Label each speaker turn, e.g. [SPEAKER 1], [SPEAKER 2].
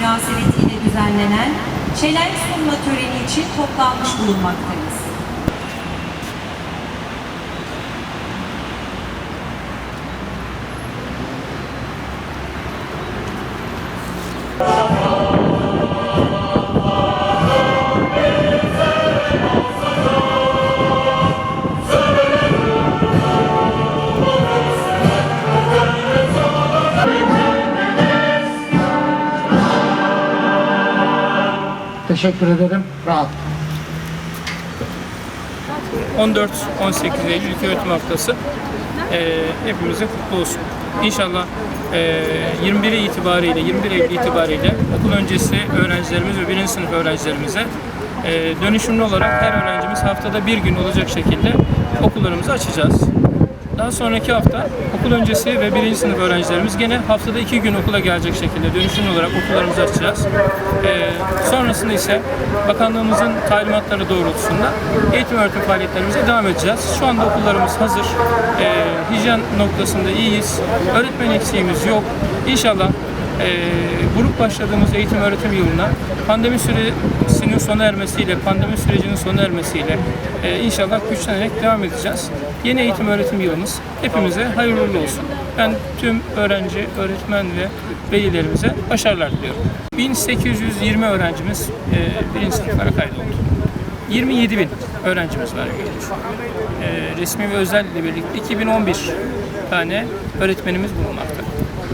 [SPEAKER 1] münasebetiyle düzenlenen çelenk sunma töreni için toplanmış bulunmaktayız.
[SPEAKER 2] Teşekkür ederim. Rahat.
[SPEAKER 3] 14-18 Eylül İlköğretim Haftası e, hepimize kutlu olsun. İnşallah e, 21 itibariyle, 21 Eylül itibariyle okul öncesi öğrencilerimiz ve birinci sınıf öğrencilerimize e, dönüşümlü olarak her öğrencimiz haftada bir gün olacak şekilde okullarımızı açacağız. Daha sonraki hafta okul öncesi ve birinci sınıf öğrencilerimiz gene haftada iki gün okula gelecek şekilde dönüşümlü olarak okullarımızı açacağız. Ee, sonrasında ise bakanlığımızın talimatları doğrultusunda eğitim öğretim faaliyetlerimize devam edeceğiz. Şu anda okullarımız hazır. Ee, hijyen noktasında iyiyiz. Öğretmen eksiğimiz yok. İnşallah grup başladığımız eğitim öğretim yılına pandemi süresinin sona ermesiyle, pandemi sürecinin sona ermesiyle e, inşallah güçlenerek devam edeceğiz. Yeni eğitim öğretim yılımız hepimize hayırlı olsun. Ben tüm öğrenci, öğretmen ve velilerimize başarılar diliyorum. 1820 öğrencimiz e, birinci sınıflara kaydoldu. 27 bin öğrencimiz var Gördük. E, resmi ve özel ile birlikte 2011 tane öğretmenimiz bulunmakta.